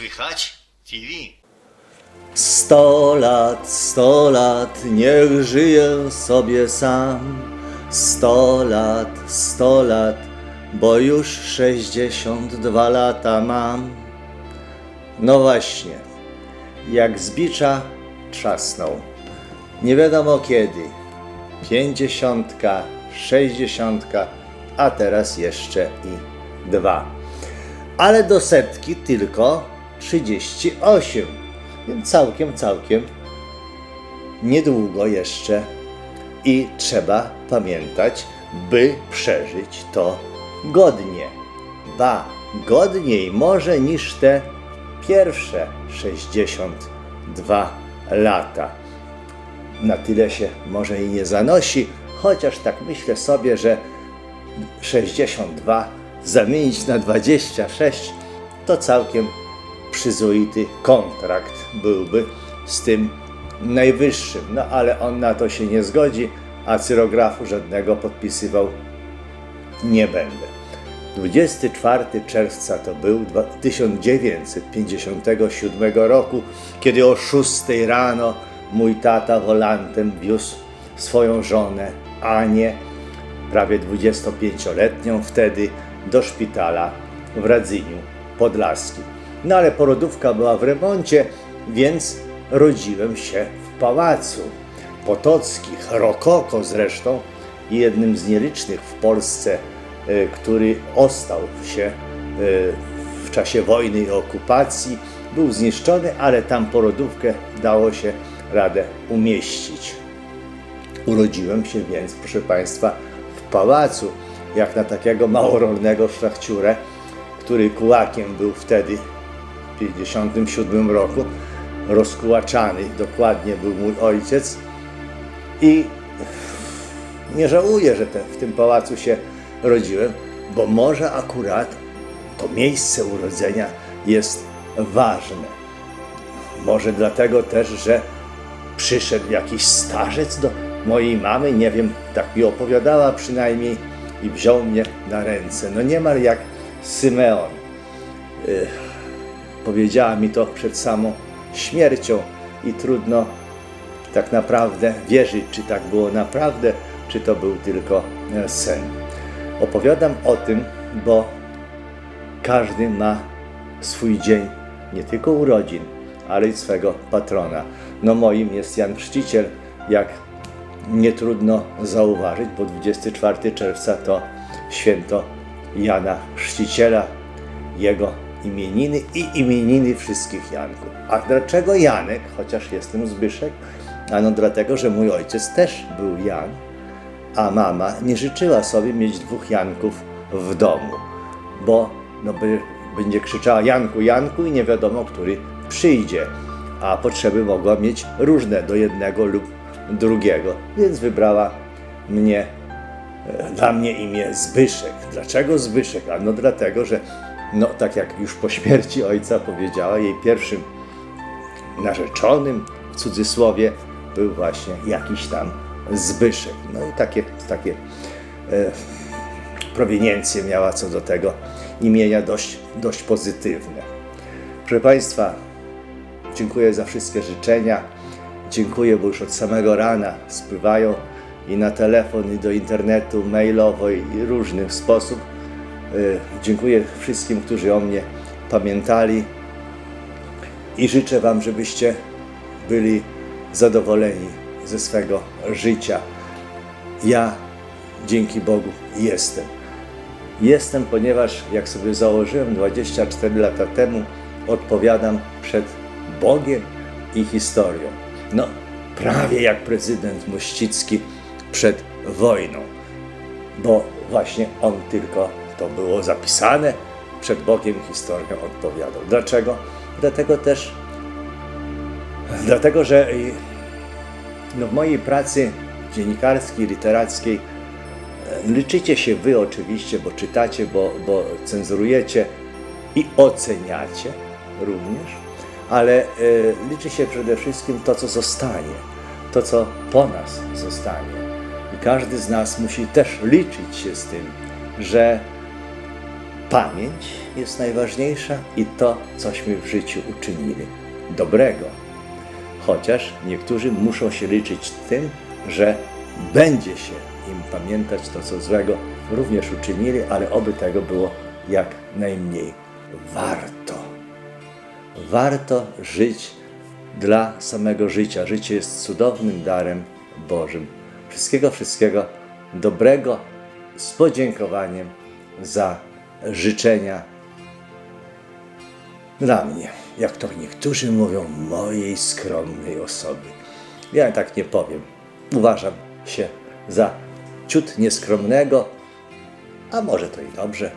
Słychać? TV. Sto lat, sto lat, niech żyję sobie sam. Sto lat, sto lat, bo już sześćdziesiąt dwa lata mam. No właśnie, jak z bicza trzasnął. Nie wiadomo kiedy. Pięćdziesiątka, sześćdziesiątka, a teraz jeszcze i dwa. Ale do setki tylko 38. Więc całkiem, całkiem niedługo jeszcze i trzeba pamiętać, by przeżyć to godnie. Ba, godniej może niż te pierwsze 62 lata. Na tyle się może i nie zanosi, chociaż tak myślę sobie, że 62 zamienić na 26 to całkiem przyzwoity kontrakt byłby z tym najwyższym. No ale on na to się nie zgodzi, a cyrografu żadnego podpisywał nie będę. 24 czerwca to był dwa- 1957 roku, kiedy o 6 rano mój tata wolantem wiózł swoją żonę Anię, prawie 25-letnią wtedy, do szpitala w Radzyniu Podlaskim. No ale porodówka była w remoncie, więc rodziłem się w pałacu Potockich, rokoko zresztą, jednym z nielicznych w Polsce, e, który ostał się e, w czasie wojny i okupacji. Był zniszczony, ale tam porodówkę dało się radę umieścić. Urodziłem się więc, proszę Państwa, w pałacu, jak na takiego małorolnego szlachciurę, który kułakiem był wtedy, 1957 roku, rozkułaczany, dokładnie był mój ojciec i nie żałuję, że w tym pałacu się rodziłem, bo może akurat to miejsce urodzenia jest ważne. Może dlatego też, że przyszedł jakiś starzec do mojej mamy, nie wiem, tak mi opowiadała przynajmniej, i wziął mnie na ręce. No niemal jak Symeon. Powiedziała mi to przed samą śmiercią i trudno tak naprawdę wierzyć, czy tak było naprawdę, czy to był tylko e, sen. Opowiadam o tym, bo każdy ma swój dzień, nie tylko urodzin, ale i swego patrona. No moim jest Jan Chrzciciel, jak nie trudno zauważyć, bo 24 czerwca to święto Jana Chrzciciela, jego imieniny i imieniny wszystkich Janków. A dlaczego Janek, chociaż jestem Zbyszek? Ano dlatego, że mój ojciec też był Jan, a mama nie życzyła sobie mieć dwóch Janków w domu, bo no, by, będzie krzyczała Janku, Janku i nie wiadomo, który przyjdzie, a potrzeby mogła mieć różne do jednego lub drugiego, więc wybrała mnie, e, dla mnie imię Zbyszek. Dlaczego Zbyszek? Ano dlatego, że no tak jak już po śmierci ojca powiedziała, jej pierwszym narzeczonym w cudzysłowie był właśnie jakiś tam Zbyszek. No i takie, takie e, miała co do tego imienia dość, dość pozytywne. Proszę Państwa, dziękuję za wszystkie życzenia. Dziękuję, bo już od samego rana spływają i na telefon, i do internetu, mailowo, i różnych sposób. E, Dziękuję wszystkim, którzy o mnie pamiętali i życzę Wam, żebyście byli zadowoleni ze swego życia. Ja dzięki Bogu jestem. Jestem, ponieważ jak sobie założyłem 24 lata temu, odpowiadam przed Bogiem i historią. No, prawie jak prezydent Mościcki przed wojną, bo właśnie on tylko to było zapisane przed Bogiem i historią odpowiadał. Dlaczego? Dlatego też, dlatego że y, no, w mojej pracy dziennikarskiej, literackiej e, liczycie się wy oczywiście, bo czytacie, bo, bo cenzurujecie i oceniacie również, ale e, liczy się przede wszystkim to, co zostanie, to, co po nas zostanie. I każdy z nas musi też liczyć się z tym, że Pamięć jest najważniejsza i to, cośmy w życiu uczynili. Dobrego. Chociaż niektórzy muszą się liczyć tym, że będzie się im pamiętać to, co złego również uczynili, ale oby tego było jak najmniej. Warto. Warto żyć dla samego życia. Życie jest cudownym darem Bożym. Wszystkiego, wszystkiego dobrego z podziękowaniem za życzenia dla mnie, jak to niektórzy mówią, mojej skromnej osoby. Ja tak nie powiem. Uważam się za ciut nieskromnego, a może to i dobrze,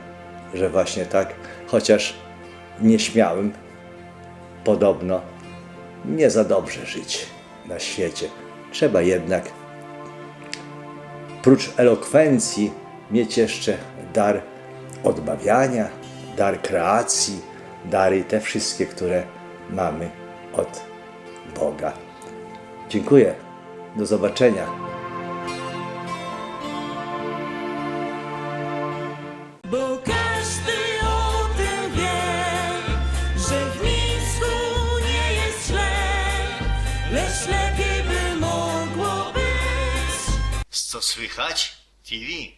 że właśnie tak, chociaż nie śmiałem podobno nie za dobrze żyć na świecie. Trzeba jednak prócz elokwencji mieć jeszcze dar odmawiania, dar kreacji, dary te wszystkie, które mamy od Boga. Dziękuję. Do zobaczenia. Bo każdy o tym wie, że w Mińsku nie jest źle, lecz lepiej by mogło być. Co słychać? TV.